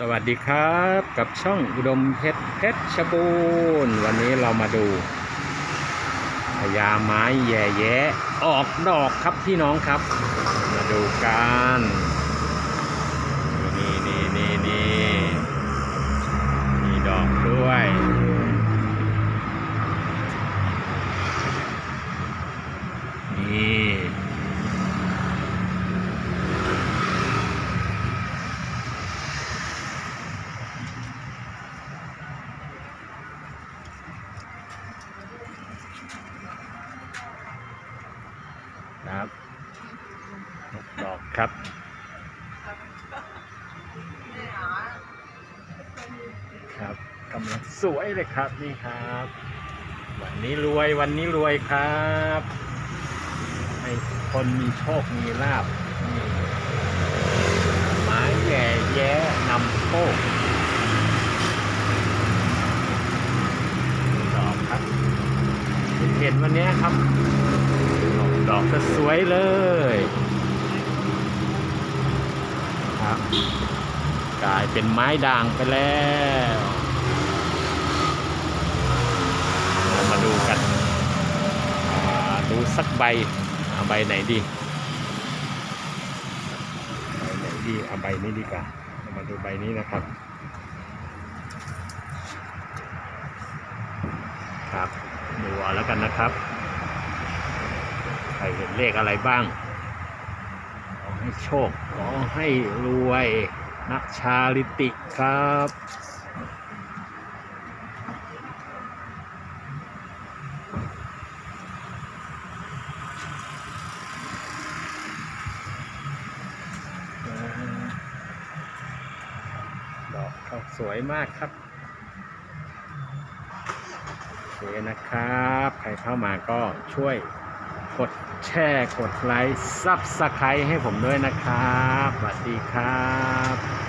สวัสดีครับกับช่องอุดมเพชรเพชรชบูรณ์วันนี้เรามาดูพญาไม้แย่แยออกดอกครับพี่น้องครับ มาดูกันนี่นี่นี่นี่มีดอกด้วยนี่ ครับดอกครับครับกำลังสวยเลยครับนี่ครับ วันนี้รวยวันนี้รวยครับให้คนมีโชคมีลาบนี่ไม้แย่แย้นำโชคดอกครับเห็นวันนี้ครับ อกสวยเลยครับกลายเป็นไม้ด่างไปแล้วเรามาดูกันดูสักใบเอาใบไหนดีใบไหนดีเอาใบนี้ดีกว่าเรามาดูใบนี้นะครับครับดูเอาแล้วกันนะครับ ใครเห็นเลขอะไรบ้าง ขอให้โชค ขอให้รวยนักชาลิติครับดอกเขาสวยมากครับโอเคนะครับ ใครเข้ามาก็ช่วย กดแชร์กดไลค์ซับสไครต์ให้ผมด้วยนะครับสวัสดีครับ